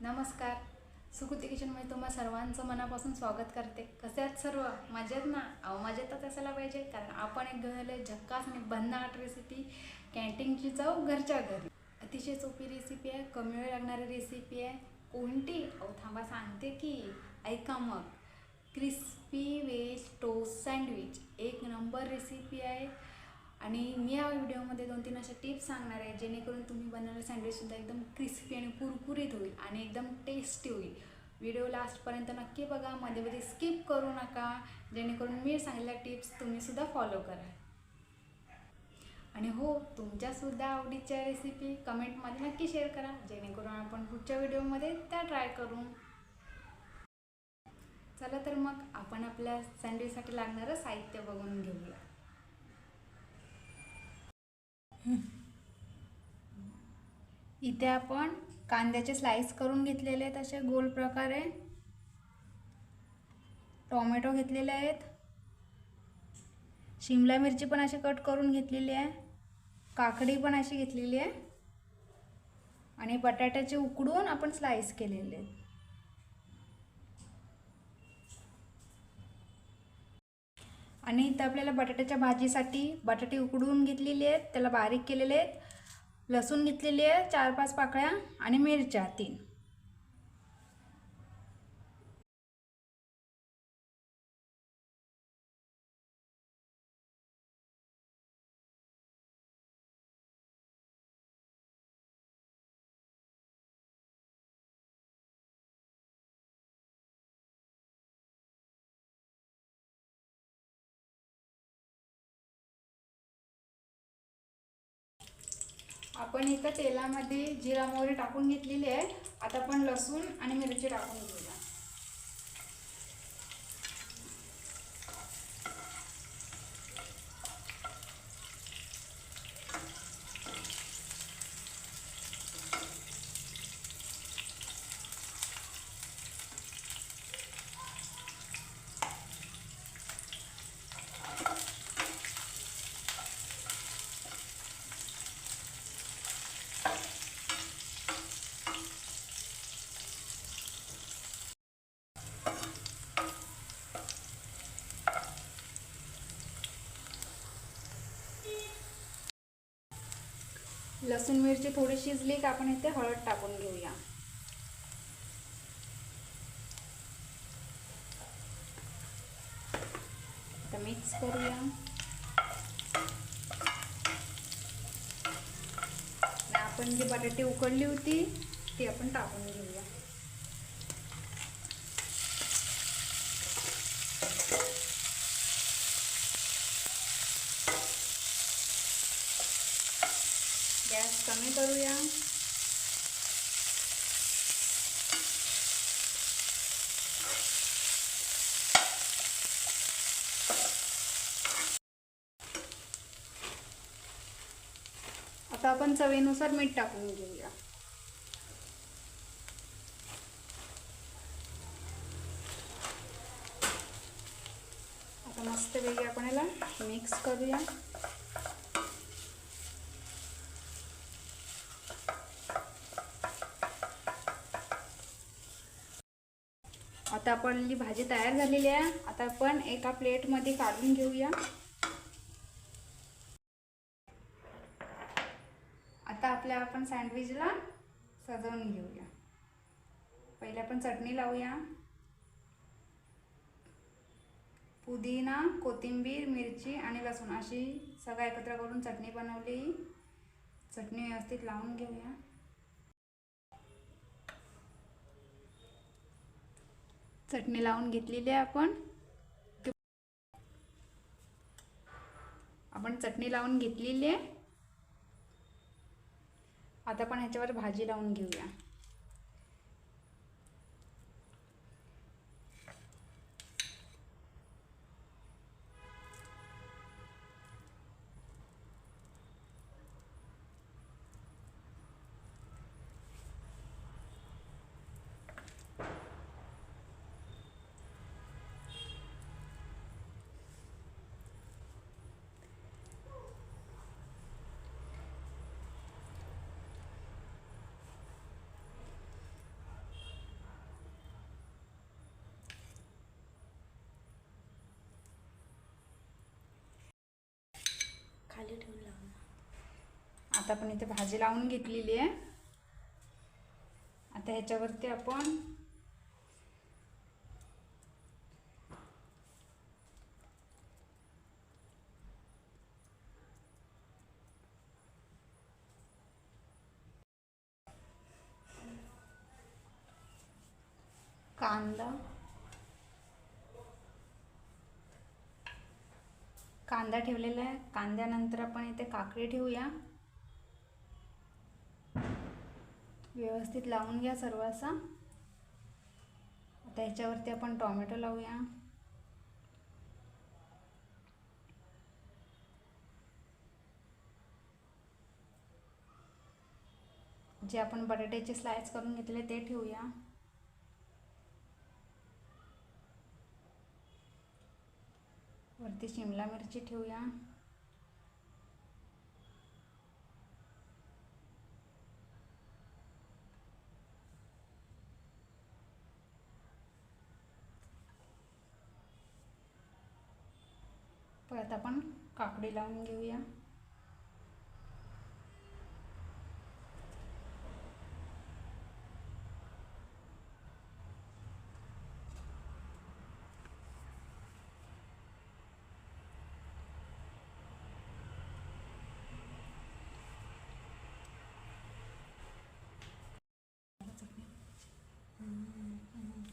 नमस्कार. सुकृती किचनमध्ये तुम्हा सर्वांचं मनापासून स्वागत करते. कसे आहेत सर्व? मजेत ना? अहो मजेतच असायला पाहिजे कारण आपण एक घेऊन झक्कास आणि भन्नाट रेसिपी कॅन्टीनची चव घरच्या घरी. अतिशय सोपी रेसिपी आहे कमी वेळ लागणारी रेसिपी आहे. कोणती? अहो थांबा सांगते की. ऐका मग. क्रिस्पी वेज टोस्ट सँडविच एक नंबर रेसिपी आहे. आणि मी या व्हिडिओमध्ये दोन तीन अशा टिप्स सांगणार आहे जेणेकरून तुम्ही बनवलेलं सँडविचसुद्धा एकदम क्रिस्पी आणि कुरकुरीत होईल आणि एकदम टेस्टी होईल. व्हिडिओ लास्टपर्यंत नक्की बघा मध्ये मध्ये स्किप करू नका जेणेकरून मी सांगितलेल्या टिप्स तुम्हीसुद्धा फॉलो करा. आणि हो तुमच्यासुद्धा आवडीच्या रेसिपी कमेंटमध्ये नक्की शेअर करा जेणेकरून आपण पुढच्या व्हिडिओमध्ये त्या ट्राय करू. चला तर मग आपण आपल्या सँडविचसाठी लागणारं साहित्य बघून घेऊया. इथे आपण कांद्याचे स्लाइस करून घेतलेले आहेत असे गोल प्रकारे. टोमॅटो घेतलेले आहेत. शिमला मिरची पण अशी कट करून घेतलेली आहे. काकडी पण अशी घेतलेली आहे. आणि बटाट्याचे उकडून आपण स्लाइस केलेले आहेत. आणि इथं आपल्याला बटाट्याच्या भाजीसाठी बटाटे उकडून घेतलेले आहेत त्याला बारीक केलेले आहेत लसूण घेतलेली आहे चार पाच पाकळ्या आणि मिरच्या तीन. आपण इथं तेलामध्ये जिरा मोहरी टाकून घेतलेली आहे. आता आपण लसूण आणि मिरची टाकून घेऊ. लसूण मिरची थोडी शिजली का आपण इथे हळद टाकून घेऊया. आता मिक्स करूया. आपण जी बटाटे उकडली होती ती आपण टाकून घेऊया. गॅस कमी करूया. आता आपण चवीनुसार मीठ टाकून घेऊया. आता मस्तपैकी आपण याला मिक्स करूया. आता आपली भाजी तयार झालेली आहे आता आपण एका प्लेटमध्ये काढून घेऊया. आता आपल्या आपण सँडविचला सजवून घेऊया. पहिले आपण चटणी लावूया. पुदिना कोथिंबीर मिरची आणि लसूण अशी सगळं एकत्र करून चटणी बनवली. चटणी व्यवस्थित लावून घेऊया. चटणी लावून घेतलेली आहे आपण. आपण चटणी लावून घेतलेली आहे. आता आपण ह्याच्यावर भाजी लावून घेऊया. आता आपण इथे भाजी लावून घेतलेली आहे. आता ह्याच्यावरती आपण कांदा कांदा ठेवलेला आहे. कांद्यानंतर आपण इथे काकडी ठेवूया. व्यवस्थित लावून घ्या सर्व असा आता ह्याच्यावरती आपण टॉमॅटो लावूया. जे आपण बटाट्याचे स्लाइस करून घेतले ते ठेवूया. वरती शिमला मिरची ठेवूया. परत आपण काकडी लावून घेऊया.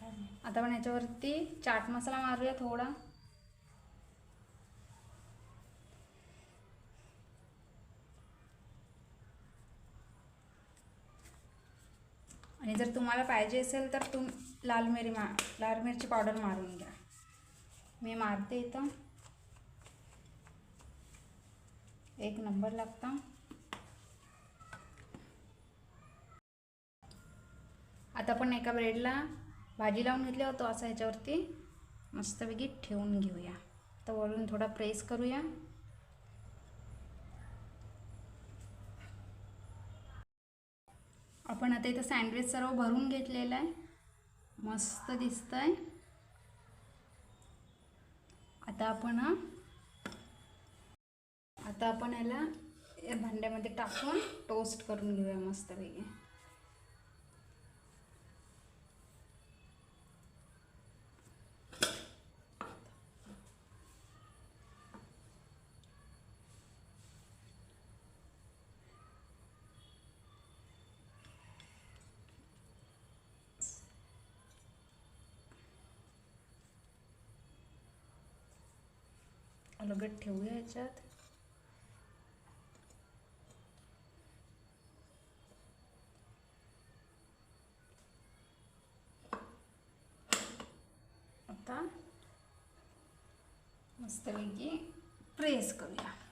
आता आपण याच्यावरती चाट मसाला मारूया थोडा. आणि जर तुम्हाला पाहिजे असेल तर तुम लाल मिरी मा लाल मिरची पावडर मारून घ्या. मी मारते इथं. एक नंबर लागतं. आता आपण एका ब्रेडला भाजी लावून घेतल्या होतो असं ह्याच्यावरती. मस्तपैकी ठेवून घेऊया. तर वरून थोडा प्रेस करूया. आपण आता इथं सँडविच सर्व भरून घेतलेलं आहे. मस्त दिसतंय. आता आपण हा. आता आपण याला या भांड्यामध्ये टाकून टोस्ट करून घेऊया मस्तपैकी. अलगद ठेवूया याच्यात आता। मस्तपैकी प्रेस करूया।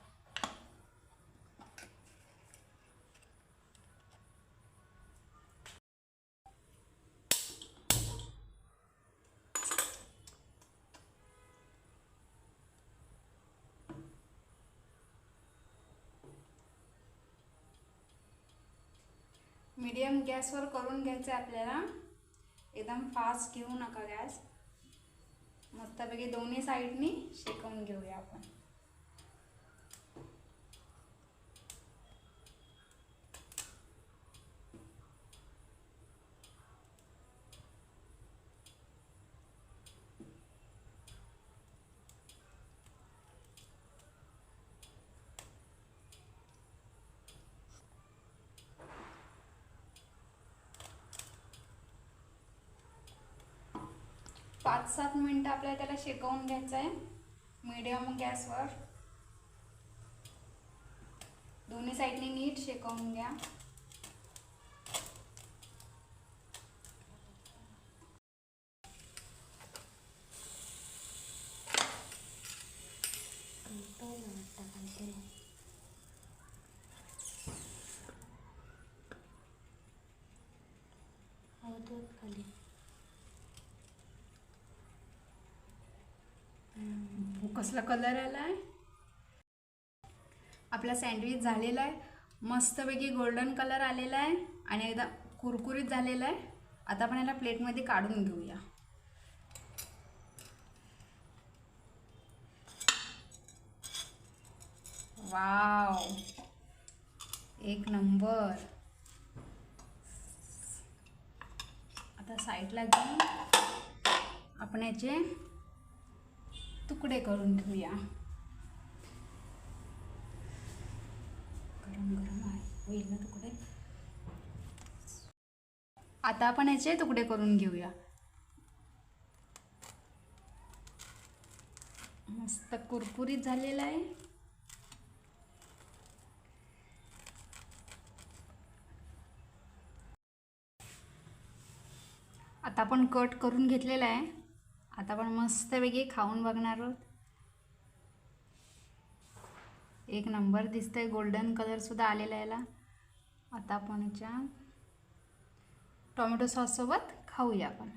मिडियम गॅसवर करून घ्यायचं आहे आपल्याला. एकदम फास्ट घेऊ नका गॅस. मस्तपैकी दोन्ही साईडनी शेकवून घेऊया आपण. पाच सात मिनटं आपल्याला त्याला शेकवून घ्यायचं आहे मीडियम गॅसवर. दोन्ही साईडने नीट शेकवून घ्या. खाली हो, कसला कलर आला आहे आपला सँडविच झालेला आहे. मस्तपैकी गोल्डन कलर आलेला आहे. आणि एकदा कुरकुरीत झालेला आहे. आता आपण याला प्लेटमध्ये काढून घेऊया. वाव एक नंबर आता साईडला घेऊन आपण याचे तुकडे करून घेऊया. गरम गरम आहे. होईल ना तुकडे? आता आपण याचे तुकडे करून घेऊया. मस्त कुरकुरीत झालेला आहे. आता आपण कट करून घेतलेला आहे. आता आपण मस्तपैकी खाऊन बघणार आहोत. एक नंबर दिसतंय गोल्डन कलरसुद्धा आलेला याला. आता आपण याच्या टोमॅटो सॉससोबत खाऊया आपण.